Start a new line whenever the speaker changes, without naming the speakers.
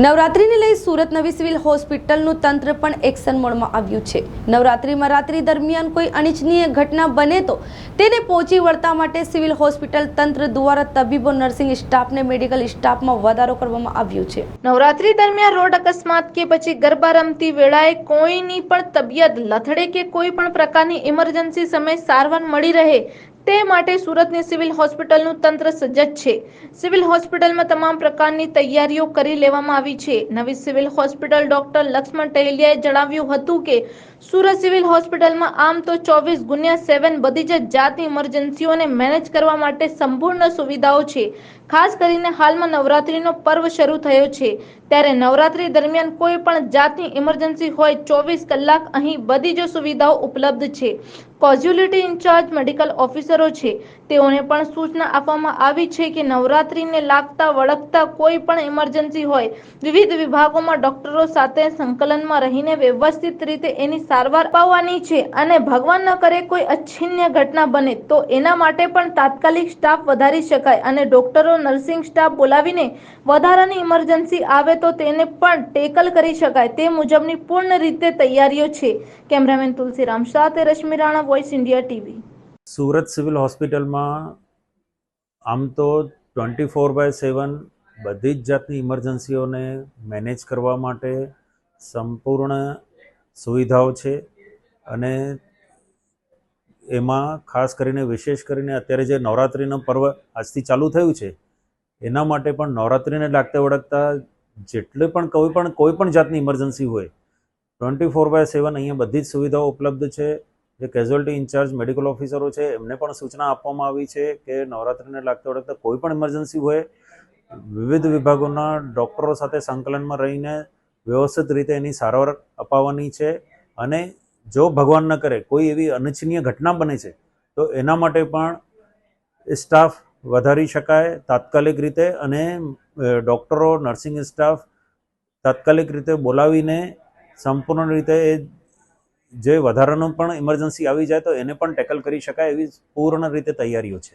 નવરાત્રિને લઈ સુરત નવી સિવિલ હોસ્પિટલનું તંત્ર પણ એક્શન મોડમાં આવ્યું છે. નવરાત્રિમાં રાત્રિ દરમિયાન કોઈ અનિચ્છનીય ઘટના બને તો તેને પહોંચી વળતા માટે સિવિલ હોસ્પિટલ તંત્ર દ્વારા તબીબો, નર્સિંગ સ્ટાફને મેડિકલ સ્ટાફમાં વધારો કરવામાં આવ્યો છે.
નવરાત્રી દરમિયાન રોડ અકસ્માત કે પછી ગરબા રમતી વેળાએ કોઈની પણ તબિયત, લથડે કે કોઈ પણ પ્રકારની ઇમરજન્સી સમય સારવાર મળી રહે તે માટે સુરતની સિવિલ હોસ્પિટલનું તંત્ર સજ્જ છે. સિવિલ હોસ્પિટલમાં તમામ પ્રકારની તૈયારીઓ કરી લેવામાં આવી છે. નવી સિવિલ હોસ્પિટલ ડોક્ટર લક્ષ્મણ ટહેલિયાએ જણાવ્યું હતું કે, સુરત સિવિલ હોસ્પિટલમાં આમ તો ચોવીસ ગુણ્યા સેવન બધી જ જાતની ઇમરજન્સીઓને મેનેજ કરવા માટે સંપૂર્ણ સુવિધાઓ છે. ખાસ કરીને હાલમાં નવરાત્રીનો પર્વ શરૂ થયો છે. ત્યારે નવરાત્રી દરમિયાન કોઈ પણ જાતની ઇમરજન્સી હોય ચોવીસ કલાક અહીં બધી જ સુવિધાઓ ઉપલબ્ધ છે. કોઝ્યુલિટી ઇન્ચાર્જ મેડિકલ ઓફિસરો છે. તેઓને પણ સૂચના આપવામાં આવી છે કે નવરાત્રીને લાગતા વળગતા કોઈ પણ ઇમરજન્સી હોય, વિવિધ વિભાગોમાં ડોક્ટરો સાથે સંકલનમાં રહીને વ્યવસ્થિત રીતે એની સારવાર અપાવવાની છે અને ભગવાન ન કરે કોઈ અચ્છિન્ય ઘટના બને તો એના માટે પણ તાત્કાલિક સ્ટાફ વધારી શકાય અને ડોક્ટરો નર્સિંગ સ્ટાફ બોલાવીને વધારાની ઇમરજન્સી આવે તો તેને પણ ટેકલ કરી શકાય તે મુજબની પૂર્ણ રીતે તૈયારીઓ છે. કેમેરામેન તુલસીરામ સાથે Rashmi Rana voice India TV.
Surat civil હોસ્પિટલમાં આમ તો ટ્વેન્ટી ફોર બાય સેવન બધી જ જાતની ઇમરજન્સીઓને મેનેજ કરવા માટે સંપૂર્ણ સુવિધાઓ છે અને એમાં ખાસ કરીને વિશેષ કરીને અત્યારે જે નવરાત્રિનો પર્વ આજથી ચાલુ થયું છે એના માટે પણ નવરાત્રિને લાગતા વળગતા જેટલે પણ કોઈ પણ કોઈ પણ જાતની ઇમરજન્સી હોય ટ્વેન્ટી ફોર બાય સેવન અહીંયા બધી જ સુવિધાઓ ઉપલબ્ધ છે. જે કેઝ્યુઅલ્ટી ઇન્ચાર્જ મેડિકલ ઓફિસરો છે, એમને પણ સૂચના આપવામાં આવી છે કે નવરાત્રિને લાગતા વળગતા કોઈ પણ ઇમરજન્સી હોય, વિવિધ વિભાગોના ડૉક્ટરો સાથે સંકલનમાં રહીને વ્યવસ્થિત રીતે એની સારવાર અપાવવાની છે. અને જો ભગવાન ન કરે, કોઈ એવી અનિચ્છનીય ઘટના બને છે, તો એના માટે પણ સ્ટાફ વધારી શકાય તાત્કાલિક રીતે અને ડૉક્ટરો, નર્સિંગ સ્ટાફ તાત્કાલિક રીતે બોલાવીને સંપૂર્ણ રીતે એ જે વધારાનું પણ ઇમરજન્સી આવી જાય તો એને પણ ટેકલ કરી શકાય એવી પૂર્ણ રીતે તૈયારીઓ છે.